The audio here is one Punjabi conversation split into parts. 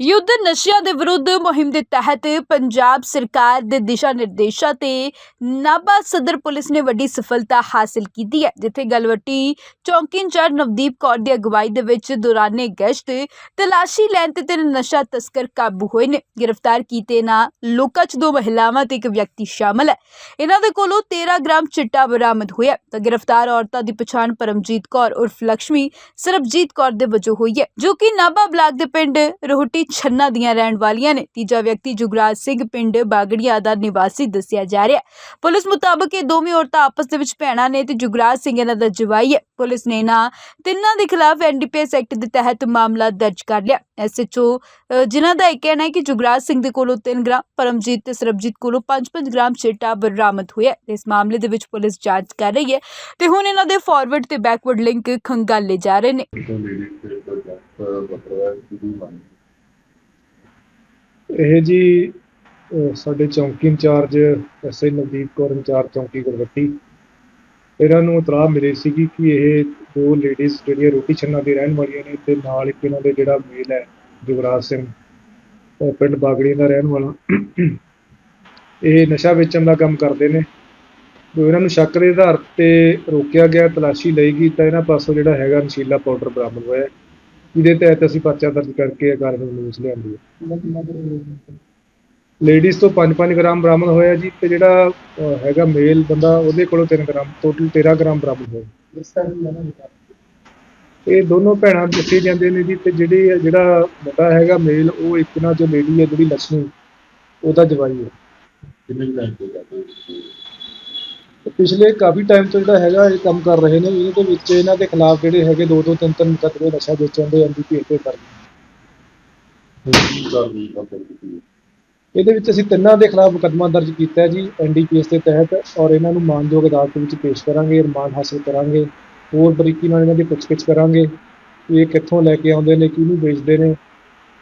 ਯੁੱਧ ਨਸ਼ਿਆਂ ਦੇ ਵਿਰੁੱਧ ਮੁਹਿੰਮ ਦੇ ਤਹਿਤ ਪੰਜਾਬ ਸਰਕਾਰ ਦੇ ਦਿਸ਼ਾ ਨਿਰਦੇਸ਼ਾਂ ਤੇ ਨਾਭਾ ਸਦਰ ਪੁਲਿਸ ਨੇ ਵੱਡੀ ਸਫਲਤਾ ਹਾਸਲ ਕੀਤੀ ਹੈ, ਜਿੱਥੇ ਗਲਵੱਟੀ ਚੌਂਕੀ ਇੰਚਾਰਜ ਨਵਦੀਪ ਕੌਰ ਦੀ ਅਗਵਾਈ ਦੇ ਵਿੱਚ ਦੌਰਾਨੇ ਗਸ਼ਤ ਤਲਾਸ਼ੀ ਲੈਣ ਤੇ ਤਿੰਨ ਨਸ਼ਾ ਤਸਕਰ ਕਾਬੂ ਹੋਏ ਨੇ। ਗ੍ਰਿਫਤਾਰ ਕੀਤੇ ਨਾ ਲੋਕਾਂ 'ਚ ਦੋ ਮਹਿਲਾਵਾਂ ਤੇ ਇੱਕ ਵਿਅਕਤੀ ਸ਼ਾਮਲ ਹੈ। ਇਹਨਾਂ ਦੇ ਕੋਲੋਂ 13 ਗ੍ਰਾਮ ਚਿੱਟਾ ਬਰਾਮਦ ਹੋਇਆ ਤਾਂ ਗ੍ਰਿਫਤਾਰ ਔਰਤਾਂ ਦੀ ਪਛਾਣ ਪਰਮਜੀਤ ਕੌਰ ਉਰਫ ਲక్ష్ਮੀ ਸਰਬਜੀਤ ਕੌਰ ਦੇ ਵਜੋਂ ਹੋਈ ਹੈ, ਜੋ ਕਿ ਨਾਭਾ ਬਲਾਕ ਦੇ ਪਿੰਡ ਰੋਹਟੀ ਛੰਨਾ ਦੀਆਂ ਰਹਿਣ ਵਾਲੀਆਂ ਨੇ ਤੀਜਾ ਵਿਅਕਤੀ ਜੁਗਰਾਜ ਸਿੰਘ ਪਿੰਡ ਬਾਗੜੀਆ ਦਾ ਨਿਵਾਸੀ ਦੱਸਿਆ ਜਾ ਰਿਹਾ ਹੈ ਪੁਲਿਸ ਮੁਤਾਬਕ ਇਹ ਦੋਵੇਂ ਔਰਤਾਂ ਆਪਸ ਦੇ ਵਿੱਚ ਭੈਣਾਂ ਨੇ ਤੇ ਜੁਗਰਾਜ ਸਿੰਘ ਇਹਨਾਂ ਦਾ ਜਵਾਈ ਹੈ ਪੁਲਿਸ ਨੇ ਇਹਨਾਂ ਤਿੰਨਾਂ ਦੇ ਖਿਲਾਫ ਐਨਡੀਪੀਐਸ ਐਕਟ ਦੇ ਤਹਿਤ ਮਾਮਲਾ ਦਰਜ ਕਰ ਲਿਆ ਐਸਐਚਓ ਜਿਨ੍ਹਾਂ ਦਾ ਇਹ ਕਹਿਣਾ ਹੈ ਕਿ ਜੁਗਰਾਜ ਸਿੰਘ ਦੇ ਕੋਲੋਂ 3 ਗ੍ਰਾਮ ਪਰਮਜੀਤ ਤੇ ਸਰਬਜੀਤ ਕੋਲੋਂ 5-5 ਗ੍ਰਾਮ ਚਿੱਟਾ ਬਰਾਮਦ ਹੋਇਆ ਹੈ। ਇਸ ਮਾਮਲੇ ਦੇ ਵਿੱਚ ਪੁਲਿਸ ਜਾਂਚ ਕਰ ਰਹੀ ਹੈ ਤੇ ਹੁਣ ਇਹਨਾਂ ਦੇ ਫਾਰਵਰਡ ਤੇ ਬੈਕਵਰਡ ਲਿੰਕ ਖੰਗਾਲੇ ਜਾ ਰਹੇ ਨੇ ਤੋਂ ਲੇਡੀ ਤੇ ਪ੍ਰੋਜੈਕਟ ਵਪਰਵਾ ਦੀ ਮੰਗ ਇਹ ਜੀ ਸਾਡੇ ਚੌਂਕੀ incharge SI Navdeep Kaur incharge ਚੌਂਕੀ ਗੁਰਵੱਟੀ। ਇਹਨਾਂ ਨੂੰ ਇਤਲਾਹ ਮਿਲੀ ਸੀਗੀ ਕਿ ਇਹ ਦੋ ਲੇਡੀਜ਼ ਜਿਹੜੀਆਂ ਰੋਟੀ ਛੰਨਾ ਦੀ ਰਹਿਣ ਵਾਲੀਆਂ ਨੇ ਤੇ ਨਾਲ ਇੱਕ ਇਹਨਾਂ ਦੇ ਜਿਹੜਾ ਮੇਲ ਹੈ, ਜੁਗਰਾਜ ਸਿੰਘ ਪਿੰਡ ਬਾਗੜੀ ਦਾ ਰਹਿਣ ਵਾਲਾ। ਇਹ ਨਸ਼ਾ ਵੇਚਣ ਦਾ ਕੰਮ ਕਰਦੇ ਨੇ। ਜੋ ਇਹਨਾਂ ਨੂੰ ਸ਼ੱਕ ਦੇ ਆਧਾਰ ਤੇ ਰੋਕਿਆ ਗਿਆ, ਤਲਾਸ਼ੀ ਲਈ ਗਈ, ਤਾਂ ਇਹਨਾਂ ਪਾਸੋਂ ਜਿਹੜਾ ਹੈਗਾ ਨਸ਼ੀਲਾ ਪਾਊਡਰ ਬਰਾਮਦ ਹੋਇਆ। ਜਿਹਦੇ ਤਹਿਤ ਅਸੀਂ ਪਰਚਾ ਦਰਜ ਕਰਕੇ ਇਹ ਕਾਰਵਾਈ ਨਿਊਜ਼ ਲਿਆਂਦੀ ਹੈ। ਲੇਡੀਜ਼ ਤੋਂ 5-5 ਗ੍ਰਾਮ ਬਰਾਮਦ ਹੋਇਆ ਜੀ ਤੇ ਜਿਹੜਾ ਅਹ, ਹੈਗਾ ਮੇਲ ਬੰਦਾ ਉਹਦੇ ਕੋਲੋਂ 3 ਗ੍ਰਾਮ ਟੋਟਲ 13 ਗ੍ਰਾਮ ਬਰਾਮਦ ਹੋਇਆ। ਇਹ ਦੋਨੋਂ ਭੈਣਾਂ ਦੱਸੇ ਜਾਂਦੇ ਨੇ ਜੀ ਤੇ ਜਿਹੜੇ ਜਿਹੜਾ ਮੁੰਡਾ ਹੈਗਾ ਮੇਲ ਉਹ ਇੱਕ ਨਾਲ ਜੋ ਲੇਡੀ ਹੈ ਜਿਹੜੀ ਲక్ష్ਮੀ ਉਹਦਾ ਜਵਾਈ ਹੈ। ਕਿੰਨੇ ਟਾਈਮ ਤੋਂ ਕਰਦੇ ਪਿਛਲੇ ਕਾਫੀ ਟਾਈਮ ਤੋਂ ਜਿਹੜਾ ਹੈਗਾ ਇਹ ਕੰਮ ਕਰ ਰਹੇ ਨੇ, ਇਹਦੇ ਵਿੱਚ ਇਹਨਾਂ ਦੇ ਖਿਲਾਫ ਜਿਹੜੇ ਹੈਗੇ ਦੋ ਦੋ, ਤਿੰਨ ਤਿੰਨ ਮੁਕੱਦਮੇ ਨਸ਼ਾ ਵੇਚਣ ਦੇ ਐਨਡੀਪੀ ਤੇ ਦਰਜ ਇਹਦੇ ਵਿੱਚ ਅਸੀਂ ਤਿੰਨਾਂ ਦੇ ਖਿਲਾਫ ਮੁਕੱਦਮਾ ਦਰਜ ਕੀਤਾ ਹੈ ਜੀ ਐਨਡੀਪੀਐਸ ਦੇ ਤਹਿਤ, ਔਰ ਇਹਨਾਂ ਨੂੰ ਮਾਨਯੋਗ ਅਦਾਲਤ ਵਿੱਚ ਪੇਸ਼ ਕਰਾਂਗੇ, ਰਿਮਾਂਡ ਹਾਸਲ ਕਰਾਂਗੇ, ਹੋਰ ਬਰੀਕੀ ਨਾਲ ਇਹਨਾਂ ਦੀ ਪੁੱਛਗਿੱਛ ਕਰਾਂਗੇ ਇਹ ਕਿੱਥੋਂ ਲੈ ਕੇ ਆਉਂਦੇ ਨੇ, ਕਿਹਨੂੰ ਵੇਚਦੇ ਨੇ,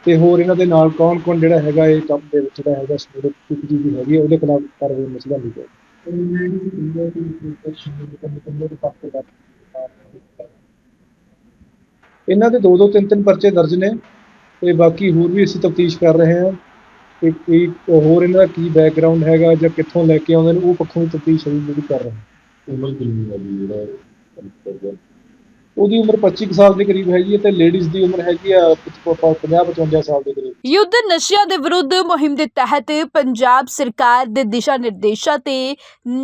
ਤੇ ਹੋਰ ਇਹਨਾਂ ਦੇ ਨਾਲ ਕੌਣ ਕੌਣ ਜਿਹੜਾ ਹੈਗਾ ਇਹ ਕੰਮ ਦੇ ਵਿੱਚ ਜਿਹੜਾ ਹੈਗਾ ਸਟੂਡੈਂਟ ਇੱਕ ਵੀ ਹੈਗੀ ਉਹਦੇ ਖਿਲਾਫ ਕਾਰਵਾਈ ਮਸਲਾ ਨਹੀਂ ਹੈ ਇਹਨਾਂ ਦੇ ਦੋ ਦੋ ਤਿੰਨ ਤਿੰਨ ਪਰਚੇ ਦਰਜ ਨੇ ਤੇ ਬਾਕੀ ਹੋਰ ਵੀ ਅਸੀਂ ਤਫਤੀਸ਼ ਕਰ ਰਹੇ ਹਾਂ ਕਿ ਕੀ ਹੋਰ ਇਹਨਾਂ ਦਾ ਕੀ ਬੈਕਗ੍ਰਾਉਂਡ ਹੈਗਾ ਜਾਂ ਕਿੱਥੋਂ ਲੈ ਕੇ ਆਉਂਦੇ ਨੇ, ਉਹ ਪੱਖੋਂ ਵੀ ਤਫਤੀਸ਼ ਅਸੀਂ ਜਿਹੜੀ ਕਰ ਰਹੇ ਹਾਂ। ਉਮਰ ਕਿੰਨੀ ਹੈ ਜਿਹੜਾ ਉਹਦੀ ਉਮਰ 25 ਸਾਲ ਦੇ ਕਰੀਬ ਹੈਗੀ ਹੈ ਤੇ ਲੇਡੀਜ਼ ਦੀ ਉਮਰ ਹੈਗੀ ਆ 50 55 ਸਾਲ ਦੇ ਕਰੀਬ। ਯੁੱਧ ਨਸ਼ਿਆਂ ਦੇ ਵਿਰੁੱਧ ਮੁਹਿੰਮ ਦੇ ਤਹਿਤ ਪੰਜਾਬ ਸਰਕਾਰ ਦੇ ਦਿਸ਼ਾ ਨਿਰਦੇਸ਼ਾਂ ਤੇ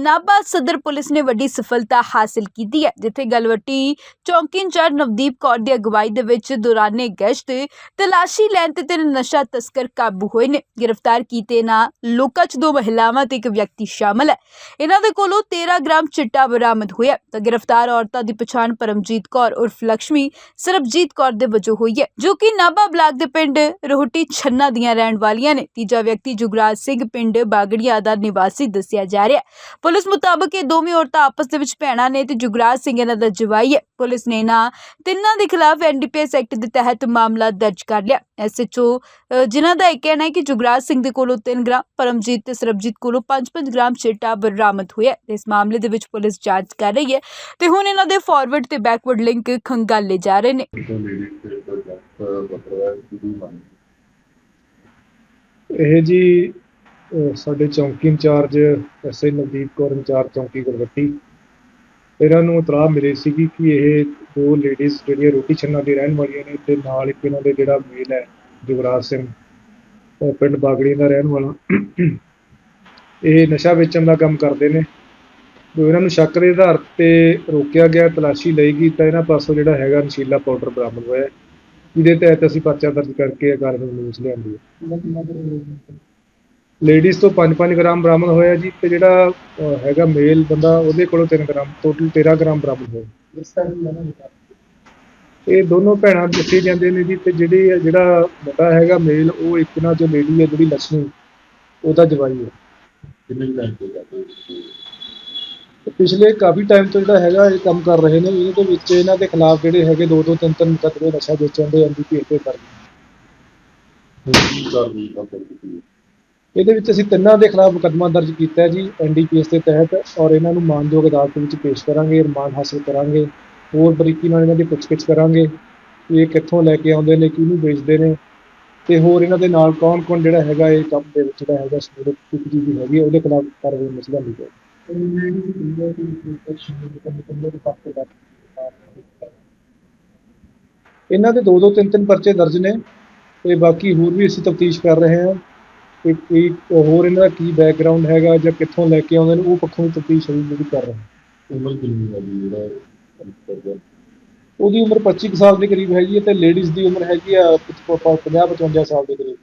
ਨਾਭਾ ਸਦਰ ਪੁਲਿਸ ਨੇ ਵੱਡੀ ਸਫਲਤਾ ਹਾਸਲ ਕੀਤੀ ਹੈ। ਜਿੱਥੇ ਗਲਵੱਟੀ ਚੌਂਕੀ ਇੰਚਾਰਜ ਨਵਦੀਪ ਕੌਰ ਦੀ ਅਗਵਾਈ ਦੇ ਵਿੱਚ ਦੌਰਾਨੇ ਗਸ਼ਤ ਤਲਾਸ਼ੀ ਲੈਣ ਤੇ ਤਿੰਨ ਨਸ਼ਾ ਤਸਕਰ ਕਾਬੂ ਹੋਏ ਨੇ। ਗ੍ਰਿਫਤਾਰ ਕੀਤੇ ਨਾ ਲੋਕਾਂ 'ਚ ਦੋ ਮਹਿਲਾਵਾਂ ਤੇ ਇੱਕ ਵਿਅਕਤੀ ਸ਼ਾਮਲ ਹੈ। ਇਹਨਾਂ ਦੇ ਕੋਲੋਂ 13 ਗ੍ਰਾਮ ਚਿੱਟਾ ਬਰਾਮਦ ਹੋਇਆ ਤਾਂ ਗ੍ਰਿਫਤਾਰ ਔਰਤਾਂ ਦੀ ਪਛਾਣ ਪਰਮਜੀਤ ਕੌਰ ਉਰਫ ਲక్ష్ਮੀ ਸਰਬਜੀਤ ਕੌਰ ਦੇ ਵਜੋਂ ਹੋਈ ਹੈ, ਜੋ ਕਿ ਨਾਭਾ ਬਲਾਕ ਦੇ ਪਿੰਡ ਰੋਹਟੀ ਛੰਨਾ ਦੀਆਂ ਰਹਿਣ ਵਾਲੀਆਂ ਨੇ। ਤੀਜਾ ਵਿਅਕਤੀ ਜੁਗਰਾਜ ਸਿੰਘ ਪਿੰਡ ਬਾਗੜੀਆ ਦਾ ਨਿਵਾਸੀ ਦੱਸਿਆ ਜਾ ਰਿਹਾ ਹੈ। ਪੁਲਿਸ ਮੁਤਾਬਕ ਇਹ ਦੋਵੇਂ ਔਰਤਾਂ ਆਪਸ ਦੇ ਵਿੱਚ ਭੈਣਾਂ ਨੇ ਤੇ ਜੁਗਰਾਜ ਸਿੰਘ ਇਹਨਾਂ ਦਾ ਜਵਾਈ ਹੈ। ਪੁਲਿਸ ਨੇ ਇਹਨਾਂ ਤਿੰਨਾਂ ਦੇ ਖਿਲਾਫ ਐਨਡੀਪੀਐਸ ਐਕਟ ਦੇ ਤਹਿਤ ਮਾਮਲਾ ਦਰਜ ਕਰ ਲਿਆ। ਐਸਐਚਓ ਜਿਨ੍ਹਾਂ ਦਾ ਇਹ ਕਹਿਣਾ ਹੈ ਕਿ ਜੁਗਰਾਜ ਸਿੰਘ ਦੇ ਕੋਲੋਂ 3 ਗ੍ਰਾਮ, ਪਰਮਜੀਤ ਤੇ ਸਰਬਜੀਤ ਕੋਲੋਂ 5-5 ਗ੍ਰਾਮ ਚਿੱਟਾ ਬਰਾਮਦ ਹੋਇਆ ਇਸ ਮਾਮਲੇ ਦੇ ਵਿੱਚ ਪੁਲਿਸ ਜਾਂਚ ਕਰ ਰਹੀ ਹੈ ਤੇ ਹੁਣ ਇਹਨਾਂ ਦੇ ਫਾਰਵਰਡ ਤੇ ਬੈਕਵਰਡ ਲਿੰਕ ਖੰਗਾਲੇ ਜਾ ਰਹੇ ਨੇ। ਇਹ ਜੀ ਸਾਡੇ ਚੌਂਕੀ incharge SI Navdeep Kaur incharge ਚੌਂਕੀ ਗੁਰਵੱਟੀ। ਇਹਨਾਂ ਨੂੰ ਇਤਲਾਹ ਮਿਲੀ ਸੀਗੀ ਕਿ ਇਹ ਦੋ ਲੇਡੀਜ਼ ਜਿਹੜੀਆਂ ਰੋਟੀ ਛੰਨਾ ਦੀ ਰਹਿਣ ਵਾਲੀਆਂ ਨੇ ਤੇ ਨਾਲ ਇੱਕ ਇਹਨਾਂ ਦੇ ਜਿਹੜਾ ਮੇਲ ਹੈ, ਜੁਗਰਾਜ ਸਿੰਘ ਪਿੰਡ ਬਾਗੜੀ ਦਾ ਰਹਿਣ ਵਾਲਾ। ਇਹ ਨਸ਼ਾ ਵੇਚਣ ਦਾ ਕੰਮ ਕਰਦੇ ਨੇ। ਜੋ ਇਹਨਾਂ ਨੂੰ ਸ਼ੱਕ ਦੇ ਆਧਾਰ ਤੇ ਰੋਕਿਆ ਗਿਆ, ਤਲਾਸ਼ੀ ਲਈ ਗਈ, ਤਾਂ ਇਹਨਾਂ ਪਾਸੋਂ ਜਿਹੜਾ ਹੈਗਾ ਨਸ਼ੀਲਾ ਪਾਊਡਰ ਬਰਾਮਦ ਹੋਇਆ। ਜਿਹਦੇ ਤਹਿਤ ਅਸੀਂ ਪਰਚਾ ਦਰਜ ਕਰਕੇ ਕਾਰਵਾਈ ਨਿਊਜ਼ ਲਿਆਂਦੀ ਹੈ। ਲੇਡੀਜ਼ ਤੋਂ 5-5 ਗ੍ਰਾਮ ਬਰਾਮਦ ਹੋਇਆ ਜੀ ਤੇ ਜਿਹੜਾ ਹੈਗਾ ਮੇਲ ਬੰਦਾ, ਉਹਦੇ ਕੋਲੋਂ 3 ਗ੍ਰਾਮ ਟੋਟਲ 13 ਗ੍ਰਾਮ ਬਰਾਮਦ ਹੋਇਆ। ਇਹ ਦੋਨੋਂ ਭੈਣਾਂ ਦੱਸੇ ਜਾਂਦੇ ਨੇ ਜੀ ਤੇ ਜਿਹੜੀ ਜਿਹੜਾ ਮੁੰਡਾ ਹੈਗਾ ਮੇਲ ਉਹ ਇੱਕ ਨਾਲ ਜੋ ਲੇਡੀ ਹੈ, ਜਿਹੜੀ ਲక్ష్ਮੀ ਉਹਦਾ ਜਵਾਈ ਹੈ। ਕਿੰਨੇ ਟਾਈਮ ਤੋਂ ਕਰਦੇ? ਪਿਛਲੇ ਕਾਫੀ ਟਾਈਮ ਤੋਂ ਜਿਹੜਾ ਹੈਗਾ ਇਹ ਕੰਮ ਕਰ ਰਹੇ ਨੇ ਇਹਦੇ ਵਿੱਚ ਇਹਨਾਂ ਦੇ ਖਿਲਾਫ ਜਿਹੜੇ ਹੈਗੇ ਦੋ ਦੋ ਤਿੰਨ ਤਿੰਨ ਮੁਕੱਦਮੇ ਨਸ਼ਾ ਵੇਚਣ ਦੇ ਐਨਡੀਪੀ ਤੇ ਦਰਜ ਇਹਦੇ ਵਿੱਚ ਅਸੀਂ ਤਿੰਨਾਂ ਦੇ ਖਿਲਾਫ ਮੁਕੱਦਮਾ ਦਰਜ ਕੀਤਾ ਹੈ ਜੀ ਐਨਡੀਪੀਐਸ ਦੇ ਤਹਿਤ ਔਰ ਇਹਨਾਂ ਨੂੰ ਮਾਨਯੋਗ ਅਦਾਲਤ ਵਿੱਚ ਪੇਸ਼ ਕਰਾਂਗੇ ਰਿਮਾਂਡ ਹਾਸਲ ਕਰਾਂਗੇ ਹੋਰ ਬਰੀਕੀ ਨਾਲ ਇਹਨਾਂ ਦੀ ਪੁੱਛਗਿੱਛ ਕਰਾਂਗੇ ਇਹ ਕਿੱਥੋਂ ਲੈ ਕੇ ਆਉਂਦੇ ਨੇ ਕਿਹਨੂੰ ਵੇਚਦੇ ਨੇ ਤੇ ਹੋਰ ਇਹਨਾਂ ਦੇ ਨਾਲ ਕੌਣ ਕੌਣ ਜਿਹੜਾ ਹੈਗਾ ਇਹ ਕੰਮ ਦੇ ਵਿੱਚ ਜਿਹੜਾ ਹੈਗਾ ਸਪੋਰਟ ਕੀਤੀ ਜੀ ਹੈਗੀ ਹੈ, ਉਹਦੇ ਖਿਲਾਫ ਕਾਰਵਾਈ ਮਸਲਾ ਨਹੀਂ ਹੈ ਇਹਨਾਂ ਦੇ ਦੋ ਦੋ ਤਿੰਨ ਤਿੰਨ ਪਰਚੇ ਦਰਜ ਨੇ ਤੇ ਬਾਕੀ ਹੋਰ ਵੀ ਅਸੀਂ ਤਫਤੀਸ਼ ਕਰ ਰਹੇ ਹਾਂ ਕਿ ਕੀ ਹੋਰ ਇਹਨਾਂ ਦਾ ਕੀ ਬੈਕਗ੍ਰਾਉਂਡ ਹੈਗਾ ਜਾਂ ਕਿੱਥੋਂ ਲੈ ਕੇ ਆਉਂਦੇ ਨੇ ਉਹ ਪੱਖੋਂ ਵੀ ਤਫਤੀਸ਼ ਅਸੀਂ ਜਿਹੜੀ ਕਰ ਰਹੇ ਹਾਂ। ਉਮਰ ਕਿੰਨੀ ਹੈ ਜਿਹੜਾ ਉਹਦੀ ਉਮਰ 25 ਕੁ ਸਾਲ ਦੇ ਕਰੀਬ ਹੈਗੀ ਹੈ ਤੇ ਲੇਡੀਜ਼ ਦੀ ਉਮਰ ਹੈਗੀ ਆ 50 55 ਸਾਲ ਦੇ ਕਰੀਬ।